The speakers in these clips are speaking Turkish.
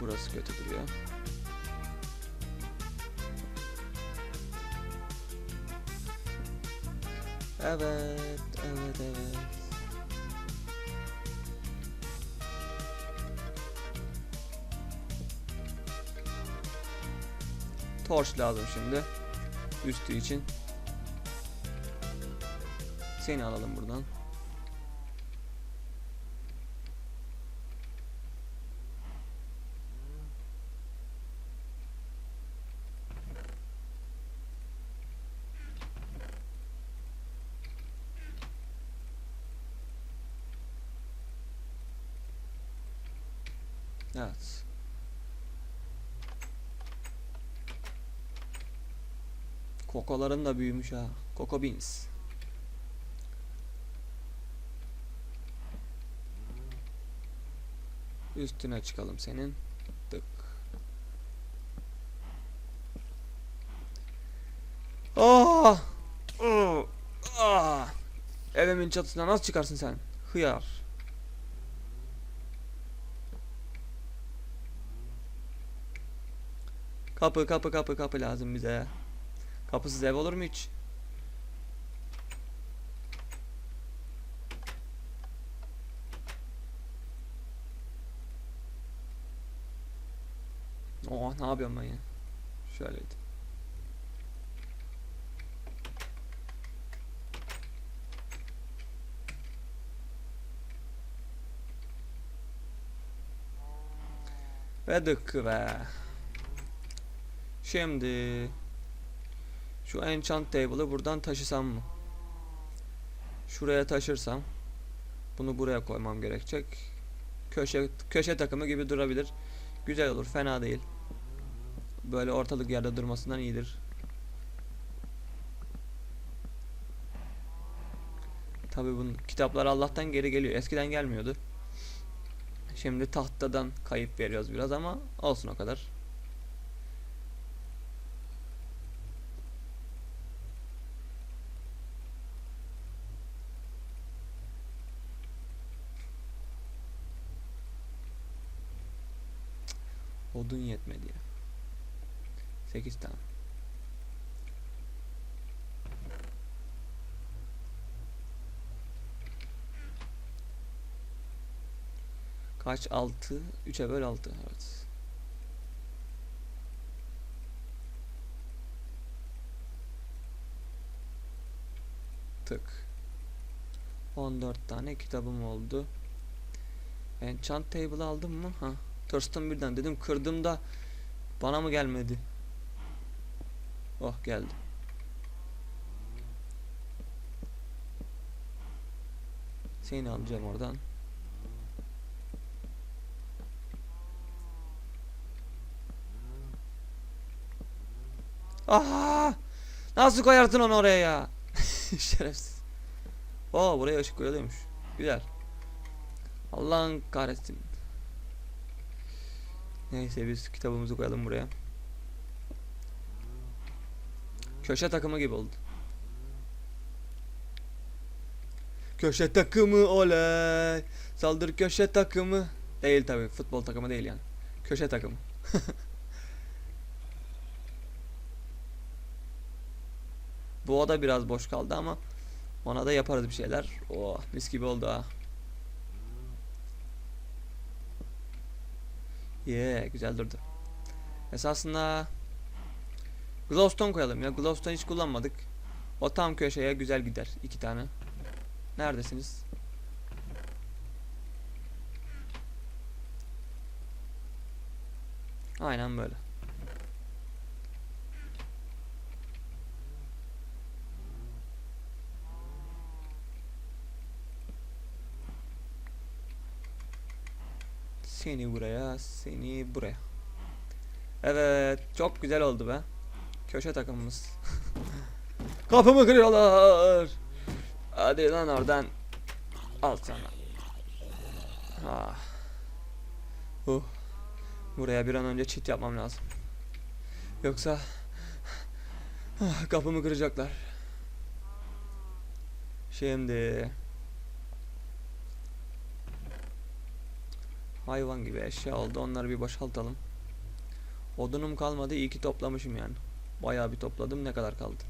Burası kötü duruyor. Evet, evet, evet. Torch lazım şimdi. Üstü için. Seni alalım buradan. Evet. Kokoların da büyümüş ha. Coco Beans. Üstüne çıkalım senin. Tık. Ah! Ah! Ah! Evimin çatısına nasıl çıkarsın sen? Hıyar. Kapı kapı kapı kapı lazım bize. Kapısız ev olur mu hiç? Oh ne yapıyorum ben ya? Şöyleydi. Ve. Şimdi şu enchant table'ı buradan taşısam mı? Şuraya taşırsam bunu buraya koymam gerekecek. Köşe köşe takımı gibi durabilir. Güzel olur, fena değil. Böyle ortalık yerde durmasından iyidir. Tabi bunun kitaplar Allah'tan geri geliyor. Eskiden gelmiyordu. Şimdi tahtadan kayıp veriyoruz biraz ama olsun o kadar. Odun yetmedi ya. 8 tane. Kaç? 6. 3'e böl 6. Evet. Tık. 14 tane kitabım oldu. Enchant table aldım mı? Ha. Tırstım birden dedim kırdım da bana mı gelmedi? Oh geldi. Seni alacağım oradan. Aa! Nasıl koyarsın onu oraya ya? Şerefsiz. Oo buraya ışık koyuluyormuş. Güzel. Allah'ın kahretsin. Neyse biz kitabımızı koyalım buraya. Köşe takımı gibi oldu. Köşe takımı oley. Saldır köşe takımı. Değil tabi futbol takımı değil yani. Köşe takımı. Bu oda biraz boş kaldı ama ona da yaparız bir şeyler. Oh mis gibi oldu ha. Yeah, güzel durdu. Esasında Glowstone koyalım ya. Glowstone hiç kullanmadık. O tam köşeye güzel gider. iki tane. Neredesiniz? Aynen böyle. Seni buraya, seni buraya. Evet, çok güzel oldu be. Köşe takımımız. Kapımı kırıyorlar. Hadi lan oradan. Al sana. Ah. Uh. Buraya bir an önce çit yapmam lazım. Yoksa kapımı kıracaklar. Şimdi hayvan gibi eşya oldu. Onları bir boşaltalım. Odunum kalmadı. İyi ki toplamışım yani. Bayağı bir topladım. Ne kadar kaldı?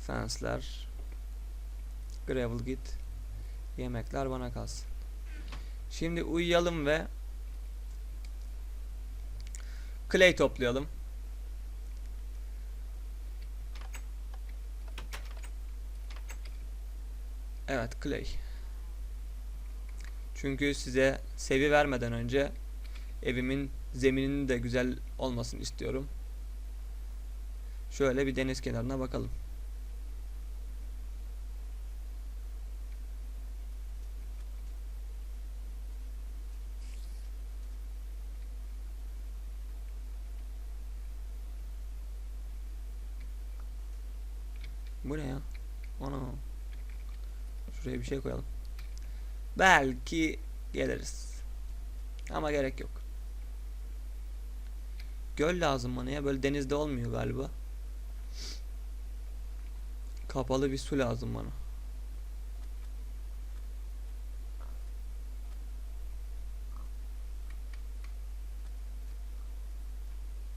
Fensler. Gravel git. Yemekler bana kalsın. Şimdi uyuyalım ve clay toplayalım. Evet clay. Çünkü size sevi vermeden önce evimin zemininin de güzel olmasını istiyorum. Şöyle bir deniz kenarına bakalım. Bu ne ya? Ana. Şuraya bir şey koyalım. Belki geliriz. Ama gerek yok. Göl lazım bana ya. Böyle denizde olmuyor galiba. Kapalı bir su lazım bana.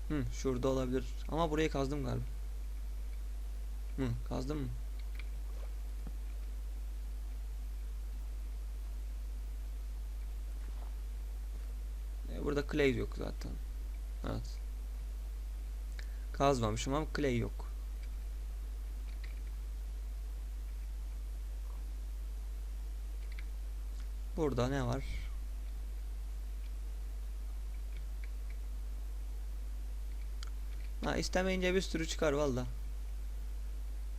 Hı, şurada olabilir. Ama burayı kazdım galiba. Hı, kazdım mı? Burada clay yok zaten. Evet. Kazmamışım ama clay yok. Burada ne var? Ha istemeyince bir sürü çıkar valla.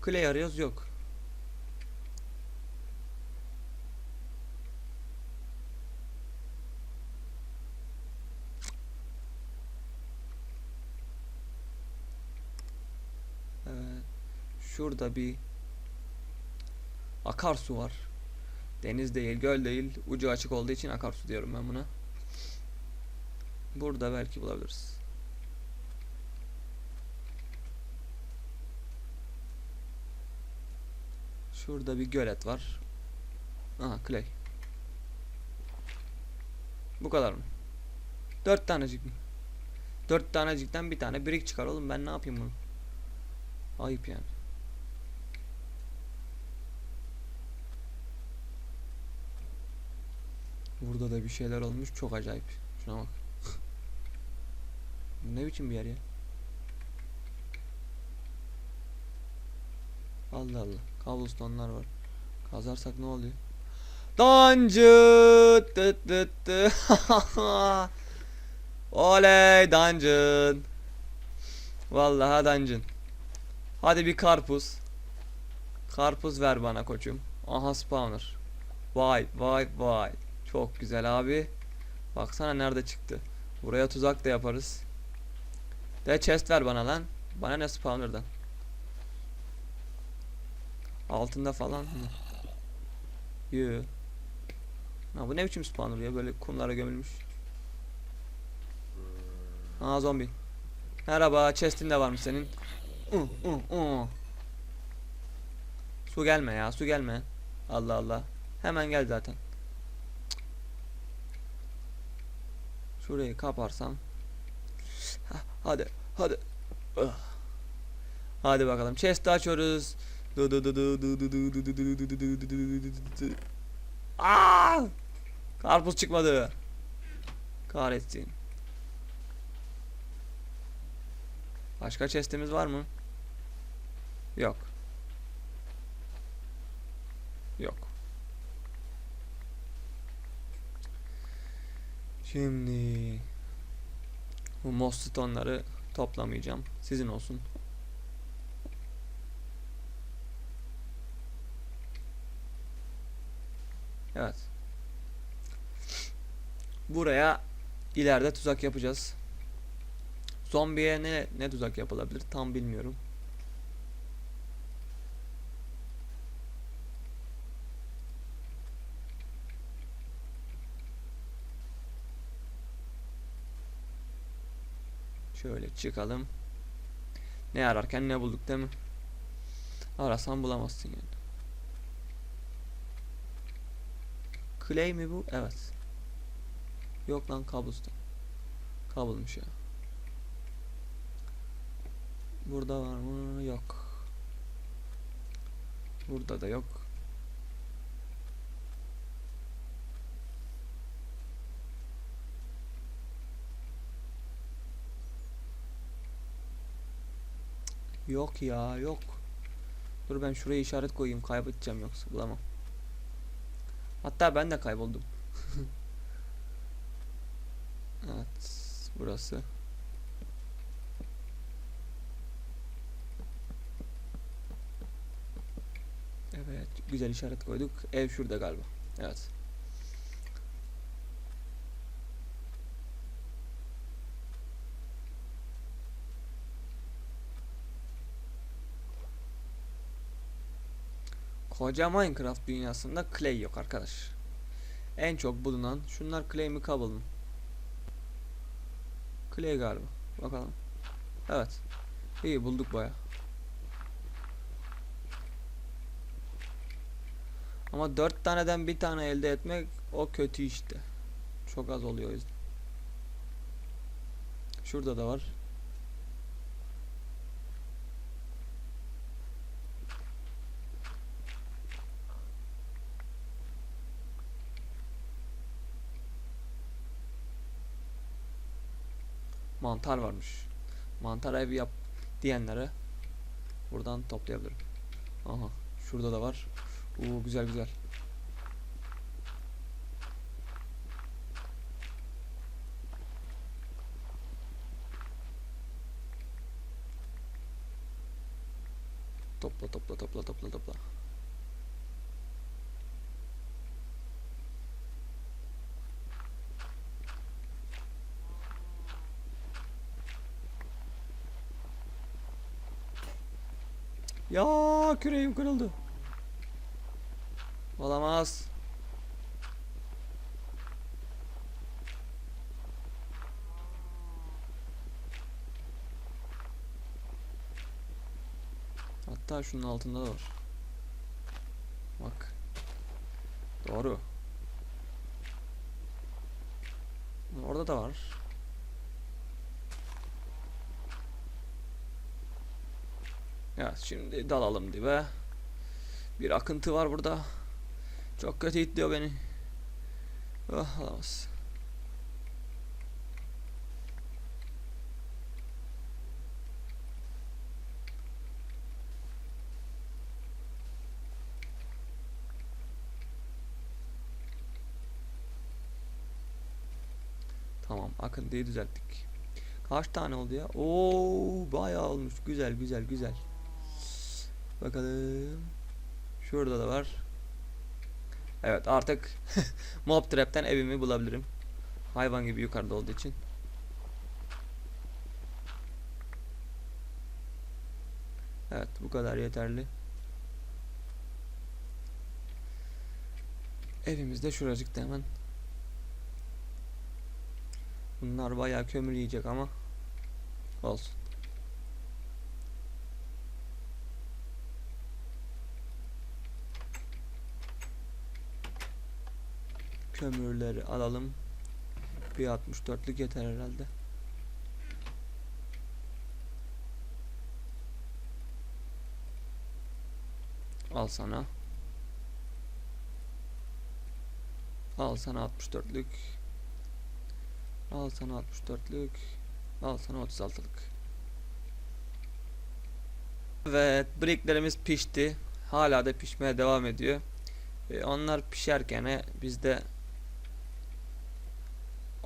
Clay arıyoruz yok. Evet. Şurada bir akarsu var. Deniz değil, göl değil. Ucu açık olduğu için akarsu diyorum ben buna. Burada belki bulabiliriz. Şurada bir gölet var. Aha clay. Bu kadar mı? Dört tanecik mi? Dört tanecikten bir tane brick çıkar oğlum ben ne yapayım bunu? Ayıp yani. Burada da bir şeyler olmuş çok acayip. Şuna bak. Bu ne biçim bir yer ya? Allah Allah. Cobblestone'lar var. Kazarsak ne oluyor? Dungeon! Tıt tıt tı. Oley dungeon. Vallahi dungeon. Hadi bir karpuz. Karpuz ver bana koçum. Aha spawner. Vay vay vay. Çok güzel abi. Baksana nerede çıktı. Buraya tuzak da yaparız. De chest ver bana lan. Bana ne spawner'dan. Altında falan mı? Yoo. Ha bu ne biçim spawner ya böyle kumlara gömülmüş. Aa zombi. Merhaba chest'in de varmış senin. Uh, uh, uh. Su gelme ya su gelme. Allah Allah. Hemen gel zaten. Şurayı kaparsam. Hadi hadi. Hadi bakalım chest açıyoruz. Aa! Karpuz çıkmadı. Kahretsin. Başka chest'imiz var mı? Yok. Şimdi bu moss stone'ları toplamayacağım. Sizin olsun. Evet. Buraya ileride tuzak yapacağız. Zombiye ne ne tuzak yapılabilir tam bilmiyorum. Şöyle çıkalım. Ne ararken ne bulduk değil mi? Arasan bulamazsın yani. Clay mi bu? Evet. Yok lan cobblestone. Cobble'mış ya. Burada var mı? Yok. Burada da yok. Yok ya yok. Dur ben şuraya işaret koyayım kaybedeceğim yoksa bulamam. Hatta ben de kayboldum. evet burası. Evet güzel işaret koyduk. Ev şurada galiba. Evet. Koca Minecraft dünyasında clay yok arkadaş. En çok bulunan şunlar clay mi cobble mı? Clay galiba. Bakalım. Evet. İyi bulduk baya. Ama dört taneden bir tane elde etmek o kötü işte. Çok az oluyor o yüzden. Şurada da var. Mantar varmış. Mantar evi yap diyenlere buradan toplayabilirim. Aha şurada da var. Oo güzel güzel. Ya küreğim kırıldı. Olamaz. Hatta şunun altında da var. Bak. Doğru. Orada da var. Evet şimdi dalalım dibe. Bir akıntı var burada. Çok kötü itliyor beni. Oh olamaz. Tamam akıntıyı düzelttik. Kaç tane oldu ya? Oo bayağı olmuş. Güzel güzel güzel. Bakalım. Şurada da var. Evet artık Mob Trap'ten evimi bulabilirim. Hayvan gibi yukarıda olduğu için. Evet bu kadar yeterli. Evimiz de şuracıkta hemen. Bunlar bayağı kömür yiyecek ama olsun. Kömürleri alalım. Bir 64'lük yeter herhalde. Al sana. Al sana 64'lük. Al sana 64'lük. Al sana 36'lık. Evet, bricklerimiz pişti. Hala da pişmeye devam ediyor. Ee, onlar pişerken e, biz de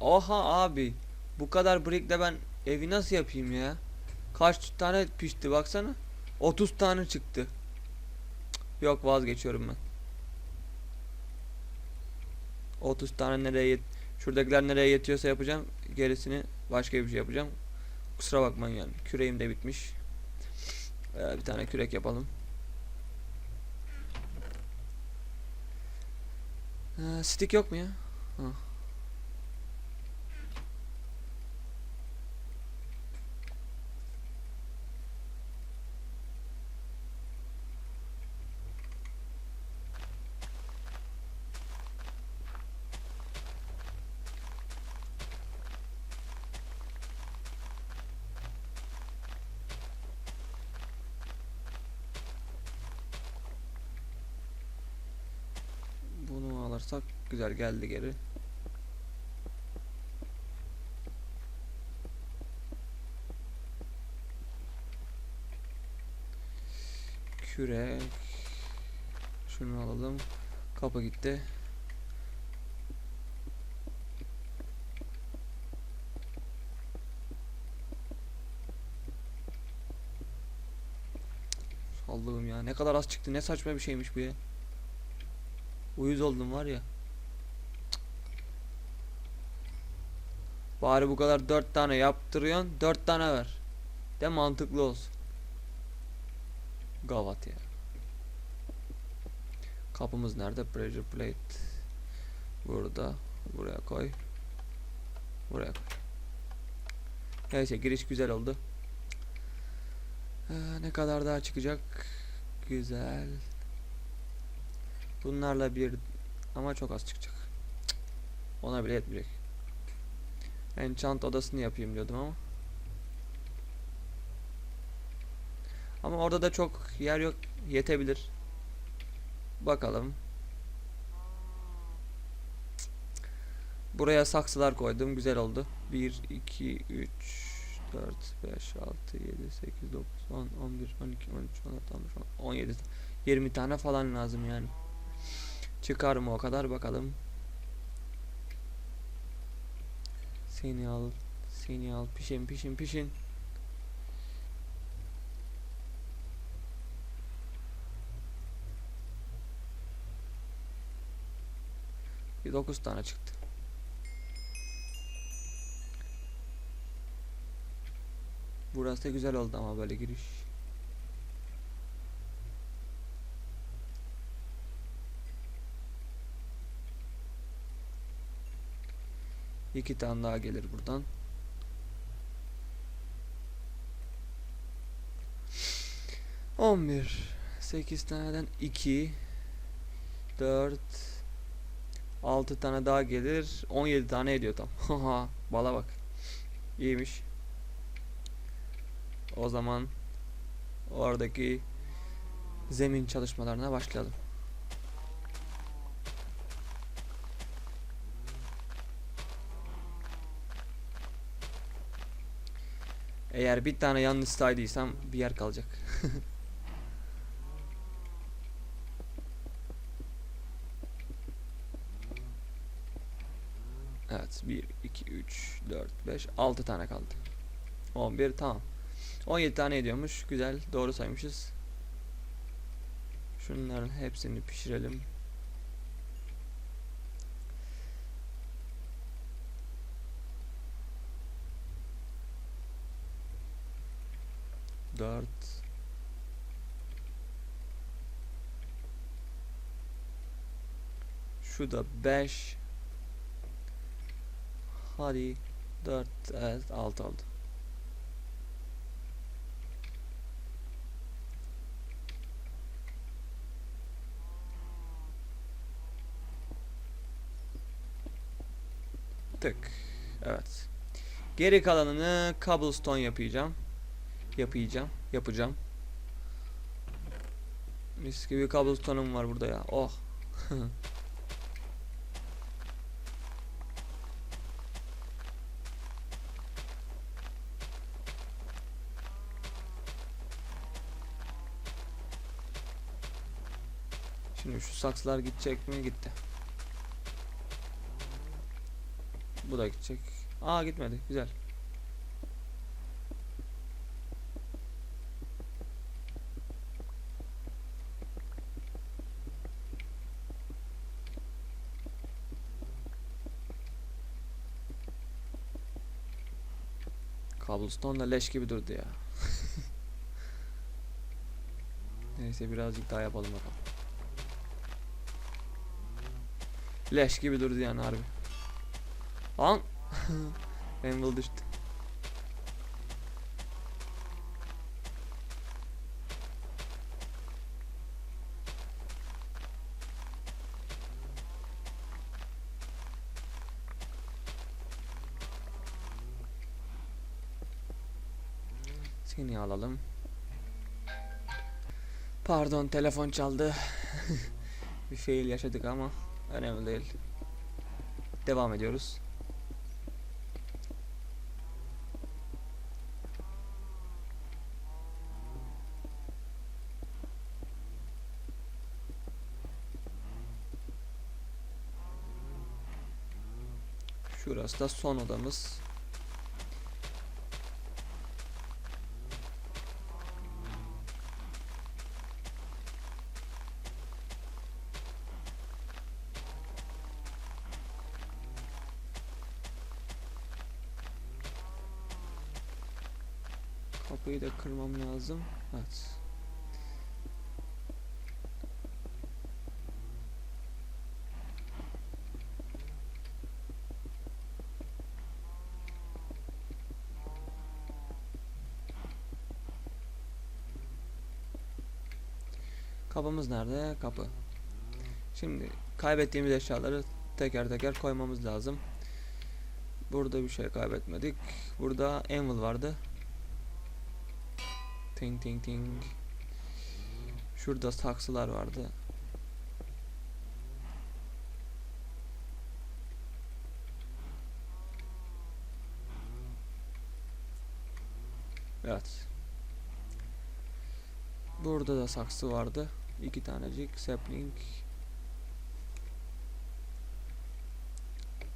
Oha abi. Bu kadar brickle ben evi nasıl yapayım ya? Kaç tane pişti baksana. 30 tane çıktı. Yok vazgeçiyorum ben. 30 tane nereye yet Şuradakiler nereye yetiyorsa yapacağım. Gerisini başka bir şey yapacağım. Kusura bakmayın yani. Küreğim de bitmiş. Ee, bir tane kürek yapalım. Ee, stick yok mu ya? Ha. Güzel geldi geri. Kürek. Şunu alalım. Kapı gitti. Allah'ım ya ne kadar az çıktı ne saçma bir şeymiş bu ya. Uyuz oldum var ya. Bari bu kadar dört tane yaptırıyorsun dört tane ver. De mantıklı olsun. Gavat ya. Kapımız nerede? Pressure plate. Burada. Buraya koy. Buraya koy. Neyse giriş güzel oldu. Ee, ne kadar daha çıkacak? Güzel. Bunlarla bir ama çok az çıkacak. Ona bile yetmeyecek. Enchant odasını yapayım diyordum ama. Ama orada da çok yer yok. Yetebilir. Bakalım. Buraya saksılar koydum. Güzel oldu. 1, 2, 3, 4, 5, 6, 7, 8, 9, 10, 11, 12, 13, 14, 15, 17, 20 tane falan lazım yani. Çıkar mı o kadar bakalım. Seni al. Seni al. Pişin pişin pişin. Bir 9 tane çıktı. Burası da güzel oldu ama böyle giriş. İki tane daha gelir buradan. On bir. Sekiz taneden iki. Dört. Altı tane daha gelir. On yedi tane ediyor tam. Haha. Bala bak. İyiymiş. O zaman oradaki zemin çalışmalarına başlayalım. Eğer bir tane yanlış saydıysam bir yer kalacak. evet 1 2 3 4 5 6 tane kaldı. 11 tamam. 17 tane ediyormuş. Güzel. Doğru saymışız. Şunların hepsini pişirelim. Dört. Şu da beş. Hadi. Dört. Evet. Altı oldu. Tık. Evet. Geri kalanını cobblestone yapacağım. Yapacağım. Yapacağım. Mis gibi cobblestone'um var burada ya. Oh. Şimdi şu saksılar gidecek mi? Gitti. Bu da gidecek. Aa gitmedi. Güzel. Da leş gibi durdu ya. Neyse birazcık daha yapalım bakalım. Leş gibi durdu yani harbi. Lan. Anvil düştü. Seni alalım. Pardon telefon çaldı. Bir fail yaşadık ama önemli değil. devam ediyoruz. Şurası da son odamız. Kapıyı da kırmam lazım. Evet. Kapımız nerede? Kapı. Şimdi kaybettiğimiz eşyaları teker teker koymamız lazım. Burada bir şey kaybetmedik. Burada anvil vardı. Ting ting ting. Şurada saksılar vardı. Evet. Burada da saksı vardı. İki tanecik sapling.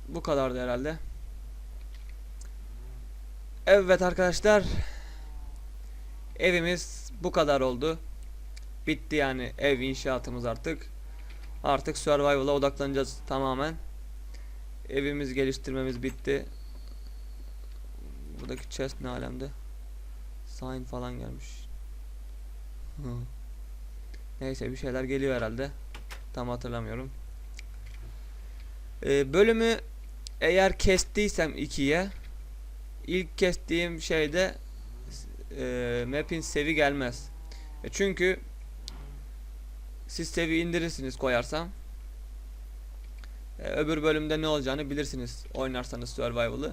Bu kadardı herhalde. Evet arkadaşlar. Evimiz bu kadar oldu. Bitti yani ev inşaatımız artık. Artık survival'a odaklanacağız tamamen. Evimiz geliştirmemiz bitti. Buradaki chest ne alemde? Sign falan gelmiş. Neyse bir şeyler geliyor herhalde. Tam hatırlamıyorum. Ee, bölümü eğer kestiysem ikiye ilk kestiğim şeyde e, map'in sevi gelmez. E çünkü siz sevi indirirsiniz koyarsam. E, öbür bölümde ne olacağını bilirsiniz oynarsanız survival'ı.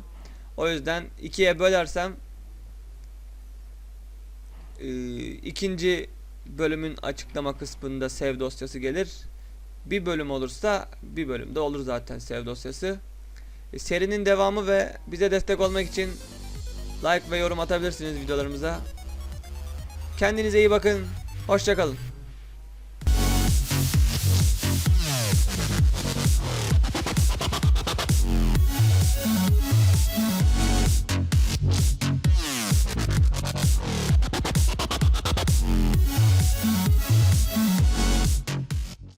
O yüzden ikiye bölersem e, ikinci bölümün açıklama kısmında sev dosyası gelir. Bir bölüm olursa bir bölümde olur zaten sev dosyası. E, serinin devamı ve bize destek olmak için like ve yorum atabilirsiniz videolarımıza. Kendinize iyi bakın. Hoşçakalın.